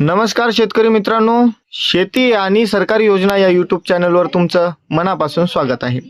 नमस्कार शेतकरी मित्रांनो. शेती आणि सरकारी योजना या यूट्यूब चॅनलवर तुमचं मनापासून स्वागत आहे.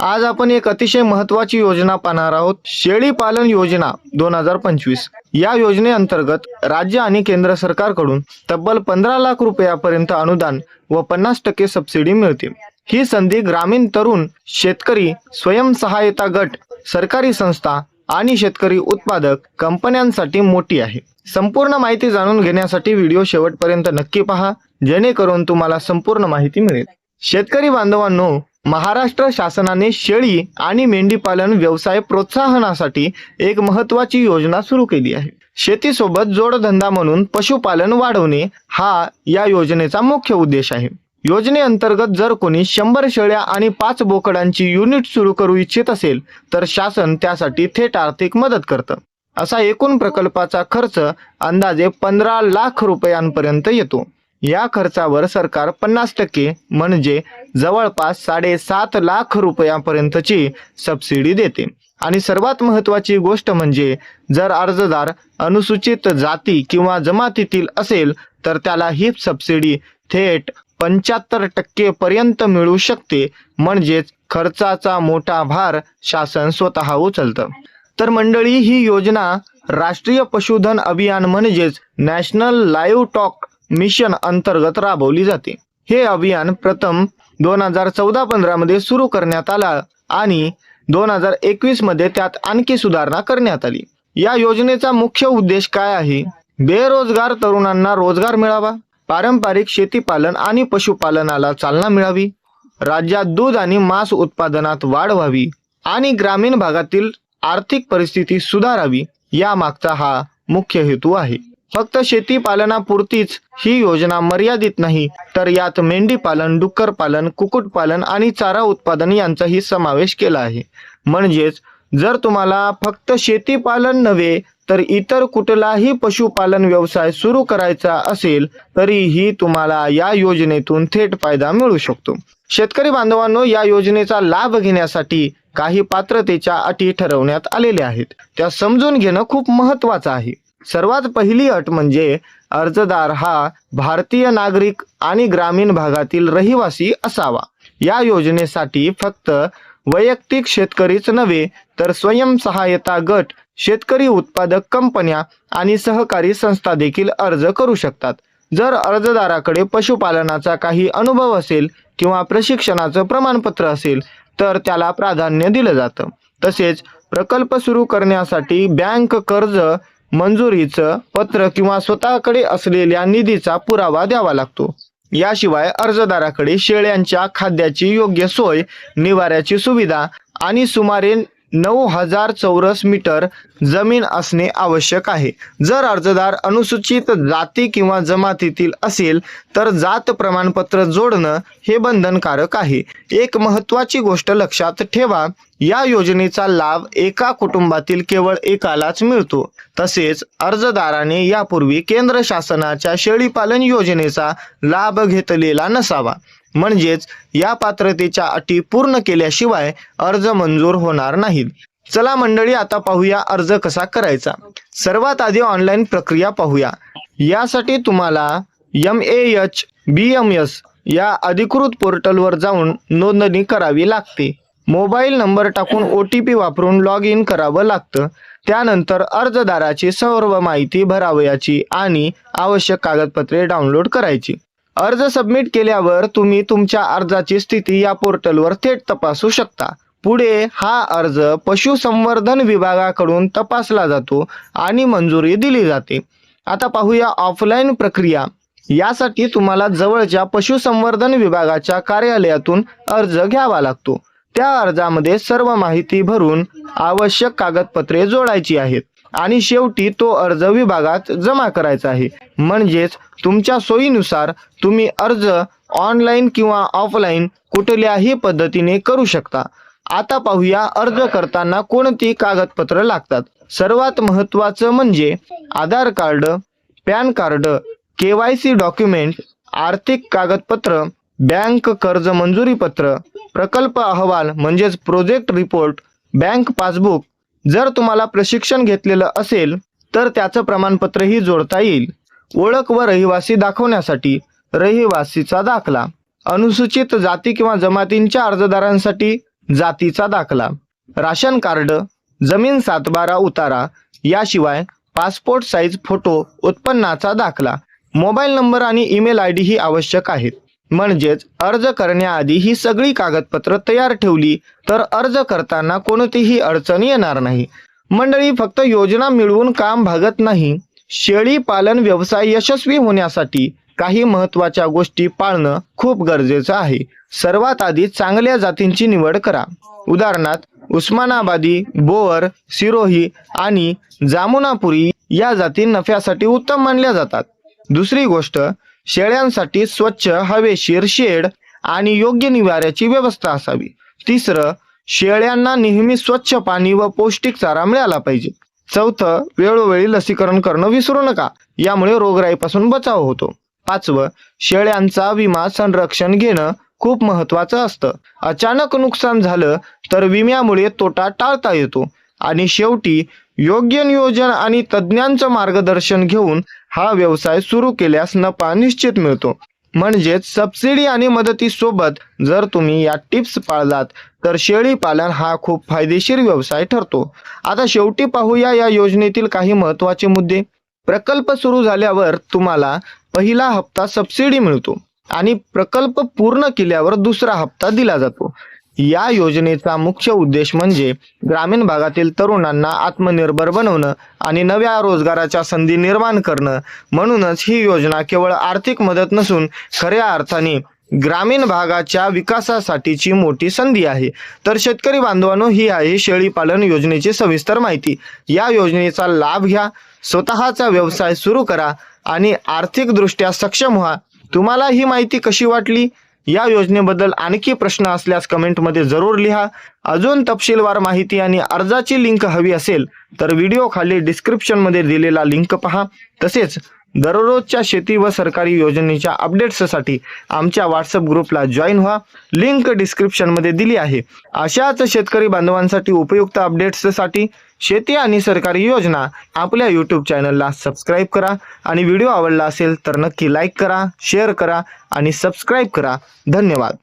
आज आपण एक अतिशय महत्वाची योजना पाहणार आहोत. शेळी पालन योजना दोन हजार पंचवीस. या योजनेअंतर्गत राज्य आणि केंद्र सरकारकडून तब्बल पंधरा लाख रुपयापर्यंत अनुदान व पन्नास टक्के सबसिडी मिळते. ही संधी ग्रामीण तरुण शेतकरी स्वयंसहायता गट सरकारी संस्था आणि शेतकरी उत्पादक कंपन्यांसाठी मोठी आहे. संपूर्ण माहिती जाणून घेण्यासाठी व्हिडिओ शेवटपर्यंत नक्की पहा जेणेकरून तुम्हाला संपूर्ण माहिती मिळेल. शेतकरी बांधवांनो महाराष्ट्र शासनाने शेळी आणि मेंढीपालन व्यवसाय प्रोत्साहनासाठी एक महत्वाची योजना सुरू केली आहे. शेतीसोबत जोडधंदा म्हणून पशुपालन वाढवणे हा या योजनेचा मुख्य उद्देश आहे. योजनेअंतर्गत जर कोणी शंभर शेळ्या आणि पाच बोकडांची युनिट सुरू करू इच्छित असेल तर शासन त्यासाठी थेट आर्थिक मदत करतं. असा एकूण प्रकल्पाचा खर्च अंदाजे पंधरा लाख रुपयांपर्यंत येतो. या खर्चावर सरकार पन्नास टक्के म्हणजे जवळपास साडेसात लाख रुपयांपर्यंतची सबसिडी देते. आणि सर्वात महत्वाची गोष्ट म्हणजे जर अर्जदार अनुसूचित जाती किंवा जमातीतील असेल तर त्याला ही सबसिडी थेट पंच्याहत्तर टक्के पर्यंत मिळू शकते. म्हणजेच खर्चाचा मोठा भार शासन स्वतः उचलतं. तर मंडळी ही योजना राष्ट्रीय पशुधन अभियान म्हणजेच नॅशनल लाईव्ह टॉक मिशन अंतर्गत राबवली जाते. हे अभियान प्रथम दोन हजार चौदा पंधरा मध्ये सुरू करण्यात आला आणि दोन हजार एकवीसमध्ये त्यात आणखी सुधारणा करण्यात आली. या योजनेचा मुख्य उद्देश काय आहे? बेरोजगार तरुणांना रोजगार मिळावा पारंपरिक शेतीपालन आणि पशुपालनाला चालना मिळावी. राज्यात दूध आणि मांस उत्पादनात वाढ व्हावी आणि ग्रामीण भागातील आर्थिक परिस्थिती सुधारावी यामागचा हा मुख्य हेतू आहे. फक्त शेती पालनापुरतीच ही योजना मर्यादित नाही तर यात मेंढी पालन डुक्कर पालन कुक्कुट पालन आणि चारा उत्पादन यांचाही समावेश केला आहे. म्हणजेच जर तुम्हाला फक्त शेती पालन नव्हे तर इतर कुठलाही पशुपालन व्यवसाय सुरू करायचा असेल तरीही तुम्हाला या योजनेतून थेट फायदा मिळू शकतो. शेतकरी बांधवांनो या योजनेचा लाभ घेण्यासाठी काही पात्रतेच्या अटी ठरवण्यात आलेल्या आहेत. त्या समजून घेणं खूप महत्वाचं आहे. सर्वात पहिली अट म्हणजे अर्जदार हा भारतीय नागरिक आणि ग्रामीण भागातील रहिवासी असावा. या योजनेसाठी फक्त वैयक्तिक शेतकरीच नव्हे तर स्वयंसहायता गट शेतकरी उत्पादक कंपन्या आणि सहकारी संस्था देखील अर्ज करू शकतात. जर अर्जदाराकडे पशुपालनाचा काही अनुभव असेल किंवा प्रशिक्षणाचं प्रमाणपत्र असेल तर त्याला प्राधान्य दिलं जातं. तसेच प्रकल्प सुरू करण्यासाठी बँक कर्ज मंजुरीचं पत्र किंवा स्वतःकडे असलेल्या निधीचा पुरावा द्यावा लागतो. याशिवाय अर्जदाराकडे शेळ्यांच्या खाद्याची योग्य सोय निवाऱ्याची सुविधा आणि सुमारे नऊ हजार चौरस मीटर जमीन असणे आवश्यक आहे. जर अर्जदार अनुसूचित जाती किंवा जमातीतील असेल तर जात प्रमाणपत्र जोडणं हे बंधनकारक आहे. एक महत्वाची गोष्ट लक्षात ठेवा या योजनेचा लाभ एका कुटुंबातील केवळ एकालाच मिळतो. तसेच अर्जदाराने यापूर्वी केंद्र शासनाच्या शेळीपालन योजनेचा लाभ घेतलेला नसावा. म्हणजेच या पात्रतेच्या अटी पूर्ण केल्याशिवाय अर्ज मंजूर होणार नाहीत. चला मंडळी आता पाहूया अर्ज कसा करायचा. सर्वात आधी ऑनलाईन प्रक्रिया पाहूया. यासाठी तुम्हाला M A H B M S या अधिकृत पोर्टलवर जाऊन नोंदणी करावी लागते. मोबाईल नंबर टाकून ओ टी पी वापरून लॉग इन करावं लागतं. त्यानंतर अर्जदाराची सर्व माहिती भरावयाची आणि आवश्यक कागदपत्रे डाउनलोड करायची. अर्ज सबमिट केल्यावर तुम्ही तुमच्या अर्जाची स्थिती या पोर्टलवर थेट तपासू शकता. पुढे हा अर्ज पशुसंवर्धन विभागाकडून तपासला जातो आणि मंजुरी दिली जाते. आता पाहूया ऑफलाईन प्रक्रिया. यासाठी तुम्हाला जवळच्या पशुसंवर्धन विभागाच्या कार्यालयातून अर्ज घ्यावा लागतो. त्या अर्जामध्ये सर्व माहिती भरून आवश्यक कागदपत्रे जोडायची आहेत. आणि शेवटी तो अर्ज विभागात जमा करायचा आहे. म्हणजेच तुमच्या सोयीनुसार तुम्ही अर्ज ऑनलाईन किंवा ऑफलाईन कुठल्याही पद्धतीने करू शकता. आता पाहूया अर्ज करताना कोणती कागदपत्र लागतात. सर्वात महत्वाचं म्हणजे Aadhaar card PAN card K Y C document आर्थिक कागदपत्र बँक कर्ज मंजुरी पत्र प्रकल्प अहवाल म्हणजेच प्रोजेक्ट रिपोर्ट बँक पासबुक जर तुम्हाला प्रशिक्षण घेतलेलं असेल तर त्याचं प्रमाणपत्रही जोडता येईल. ओळख व रहिवासी दाखवण्यासाठी रहिवासीचा दाखला. अनुसूचित जाती किंवा जमातींच्या अर्जदारांसाठी जातीचा दाखला. राशन कार्ड जमीन सातबारा उतारा याशिवाय पासपोर्ट साईज फोटो उत्पन्नाचा दाखला. मोबाईल नंबर आणि ईमेल आय डी ही आवश्यक आहेत. म्हणजेच अर्ज करण्याआधी ही सगळी कागदपत्र तयार ठेवली तर अर्ज करताना कोणतीही अडचण येणार नाही. मंडळी फक्त योजना मिळवून काम भागत नाही. शेळी पालन व्यवसाय यशस्वी होण्यासाठी काही महत्त्वाच्या गोष्टी पाळणं खूप गरजेचं आहे. सर्वात आधी चांगल्या जातींची निवड करा. उदाहरणार्थ उस्मानाबादी बोअर सिरोही आणि जामुनापुरी या जाती नफ्यासाठी उत्तम मानल्या जातात. दुसरी गोष्ट शेळ्यांसाठी स्वच्छ हवेशीर शेड आणि योग्य निवाऱ्याची व्यवस्था असावी. तिसरं शेळ्यांना नेहमी स्वच्छ पाणी व पौष्टिक चारा मिळाला पाहिजे. चौथं वेळोवेळी लसीकरण करणं विसरू नका. यामुळे रोगराईपासून बचाव होतो. पाचवं शेळ्यांचा विमा संरक्षण घेणं खूप महत्वाचं असतं. अचानक नुकसान झालं तर विम्यामुळे तोटा टाळता येतो. आणि शेवटी योग्य नियोजन आणि तज्ज्ञांचं मार्गदर्शन घेऊन हा व्यवसाय सुरू केल्यास नफा निश्चित मिळतो. म्हणजेच सबसिडी आणि मदतीसोबत जर तुम्ही या टिप्स पाळलात तर शेळी पालन हा खूप फायदेशीर व्यवसाय ठरतो. आता शेवटी पाहूया या योजनेतील काही महत्त्वाचे मुद्दे. प्रकल्प सुरू झाल्यावर तुम्हाला पहिला हप्ता सबसिडी मिळतो आणि प्रकल्प पूर्ण केल्यावर दुसरा हप्ता दिला जातो. या योजनेचा मुख्य उद्देश म्हणजे ग्रामीण भागातील तरुणांना आत्मनिर्भर बनवणं आणि नव्या रोजगाराच्या संधी निर्माण करणं. म्हणूनच ही योजना केवळ आर्थिक मदत नसून खऱ्या अर्थाने ग्रामीण भागाच्या विकासासाठीची मोठी संधी आहे. तर शेतकरी बांधवांनो ही आहे शेळीपालन योजनेची सविस्तर माहिती. या योजनेचा लाभ घ्या स्वतःचा व्यवसाय सुरू करा आणि आर्थिकदृष्ट्या सक्षम व्हा. तुम्हाला ही माहिती कशी वाटली? या योजनेबद्दल आणखी प्रश्न असल्यास कमेंटमध्ये जरूर लिहा. अजून तपशीलवार माहिती आणि अर्जाची लिंक हवी असेल तर व्हिडिओ खाली डिस्क्रिप्शनमध्ये दिलेला लिंक पहा. तसेच दररोजच्या शेती व सरकारी योजनेच्या अपडेट्ससाठी आमच्या व्हॉट्सअप ग्रुपला जॉईन व्हा. लिंक डिस्क्रिप्शनमध्ये दिली आहे. अशाच शेतकरी बांधवांसाठी उपयुक्त अपडेट्ससाठी शेती आणि सरकारी योजना आपल्या यूट्यूब चॅनलला सबस्क्राईब करा. आणि व्हिडिओ आवडला असेल तर नक्की लाईक करा शेअर करा आणि सबस्क्राईब करा. धन्यवाद.